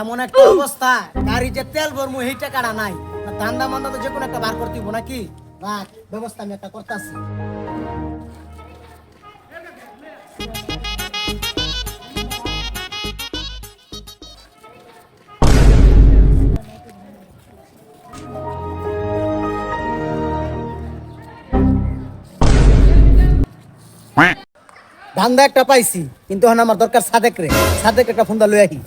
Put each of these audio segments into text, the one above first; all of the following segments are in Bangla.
এমন একটা অবস্থা গাড়ি যে তেল ভরমু এই টাকাটা নাই। ধান্দা মান্দা তো যে কোনো একটা বার করতে হইবো নাকি? রাখ ব্যবস্থা আমি একটা করতেছি। ধান্দা একটা পাইছি কিন্তু এখন আমার দরকার সাদেক রে। সাদেক একটা ফোনটা লই আহি।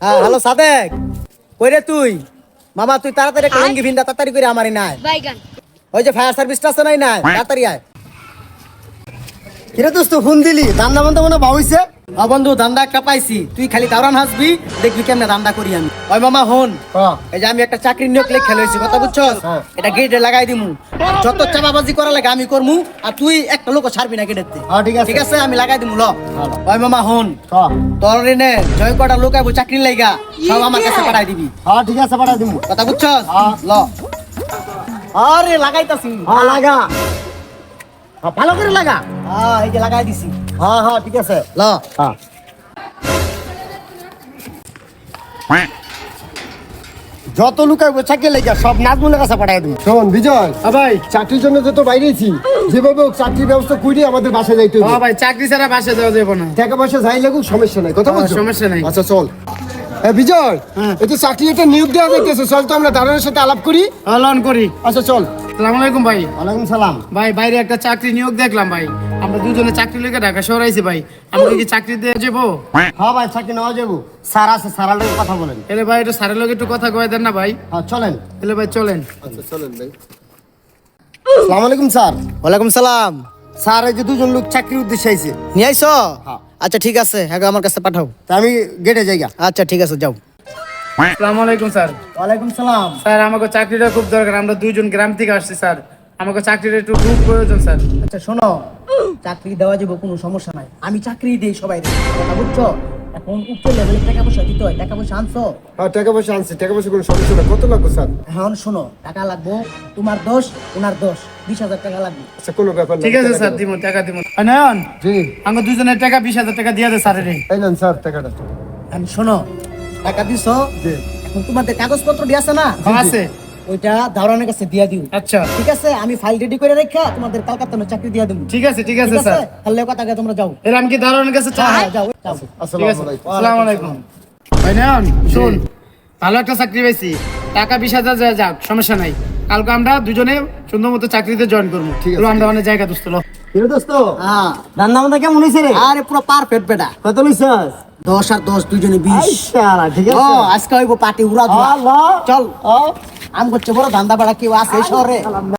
হ্যাঁ হ্যালো সাদেক। কই রে তুই? মামা তুই তাড়াতাড়ি একটা লুঙ্গি ভিন্দা তাড়াতাড়ি করে আমারই নাই ওই যে ফায়ার সার্ভিসটা আছে নাই নাই? তাড়াতাড়ি আয়। কিরে দোস্ত ফোন দিলি? ধান্দা বান্দা মনে ভাবিছে ও বন্ধু ধান্দা একটা পাইছি। তুই খালি দাওরান হাসবি দেখবি কেমনে ধান্দা করি আমি। ওই মামা হন এই যে আমি একটা চাকরি নিয়োগ লেখা লইছি কথা বুঝছস? এটা গেটে লাগাই দিমু। যত চাপাবাজি করা লাগে আমি করমু আর তুই একটা লোক ছাড়বি না গেটেতে হ্যাঁ, ঠিক আছে। ঠিক আছে? আমি লাগাই দিমু ল। ওই মামা হন তোর নে জয় কটা লোক আইবো চাকরি লাইগা সব আমার কাছে পাঠাই দিবি। হ্যাঁ ঠিক আছে পাঠা দিমু। কথা বুঝছস? হ্যাঁ। ল। আরে লাগাইতাছি। হ্যাঁ লাগা। হ্যাঁ ভালো করে লাগা। হ্যাঁ এই যে লাগাই দিছি। হ্যাঁ হ্যাঁ ঠিক আছে ল। হ্যাঁ। যত চাকরি লেগে সব নাজমুলের কাছে পাঠাই দিবি। শোন বিজয়। ভাই। চাকরির জন্য যত বাইরেছি যেভাবে হোক চাকরির ব্যবস্থা করে আমাদের বাসায় যাইতে হবে। ভাই চাকরি ছাড়া বাসা যাওয়া যাবে না। টাকা পয়সা যাই লাগুক সমস্যা নাই। কথা হ্যাঁ, বলছো? সমস্যা নাই। আচ্ছা চল। হ্যাঁ বিজয় এই তো চাকরি একটা নিয়োগ দেওয়া যাইতেছে চল তো আমরা দারোয়ানের সাথে আলাপ করি। লন করি। আচ্ছা চল। সালাম আলাইকুম ভাই। ওয়ালাইকুম সালাম। ভাই বাইরে একটা চাকরি নিয়োগ দেখলাম ভাই। আমরা দুজনে চাকরি লেগে ঢাকা শহর আইছি ভাই। আমরা কি চাকরি দিয়ে যাব? হ্যাঁ ভাই চাকরি নেওয়া যাব। স্যার আছে স্যারের লোক কথা বলেন। এলে ভাই একটু স্যারের লোক একটু কথা কয়ে দেন না ভাই। হ্যাঁ চলেন। এলে ভাই চলেন। আচ্ছা চলেন ভাই। আসসালামু আলাইকুম স্যার। ওয়ালাইকুম সালাম। স্যার এই যে দুজন লোক চাকরির উদ্দেশ্যে আইছে। নিয়ে আইছো? হ্যাঁ। আচ্ছা ঠিক আছে। হ্যাঁ আমার কাছে পাঠাও। তা আমি গেটে যাইগা। আচ্ছা ঠিক আছে যাও। আসসালামু আলাইকুম স্যার। ওয়ালাইকুম সালাম। স্যার আমাকে চাকরিটা খুব দরকার। আমরা দুইজন গ্রাম থেকে আসছি স্যার। আমাকে চাকরিটা একটু খুব প্রয়োজন স্যার। আচ্ছা শোনো। চাকরি দেওয়া যাবে কোনো সমস্যা নাই। আমি চাকরি দিই সবাই কথা বুঝছ? এখন উচ্চ লেভেলের টাকা পয়সা দিতে হয় টাকা পয়সা আনছো? হ্যাঁ টাকা পয়সা আনছি। টাকা পয়সা কোনো সমস্যা না কত লাগবে স্যার? এখন শোনো টাকা লাগবো তোমার দোষ ওনার দোষ। বিশ হাজার টাকা লাগবে। আচ্ছা কোনো ব্যাপার না ঠিক আছে স্যার দিমু টাকা দিমু। নয়ন জি। আমাকে দুজনের টাকা বিশ হাজার টাকা দিয়ে দে স্যারের এই নেন স্যার টাকাটা। আমি শোনো টাকা দিছো? এখন তোমাদের কাগজপত্র দিয়ে আছে না? আছে। ওইটা দাওরানের কাছে দিয়া দিও। আচ্ছা। ঠিক আছে? আমি ফাইল রেডি করে রেখা তোমাদের কালকাতা চাকরি দিয়া দেবো। ঠিক আছে ঠিক আছে স্যার। তাহলে কথা আগে তোমরা যাও। এর আমি কি দারোয়ানের কাছে হ্যাঁ চাই হ্যাঁ যাও যাও। আসসালামু আলাইকুম। আসসালামু আলাইকুম। ভাই শুন। ভালো একটা চাকরি পাইছি। টাকা বিশ হাজার যা যাক সমস্যা নাই। কালকে আমরা দুজনে সুন্দর মতো চাকরিতে জয়েন করব। ঠিক আছে। আমরা অনেক জায়গা দোস্ত লো। দোস্ত হ্যাঁ। রান্না বান্না কেমন হয়েছে রে? আরে পুরো পারফেক্ট বেটা। কত লইছাস? দশ আর দশ দুজনে বিশ। আজকে হইব পার্টি উড়া চল। আম করছে বড় ধান্দা বাড়া কেউ আছে শহরে।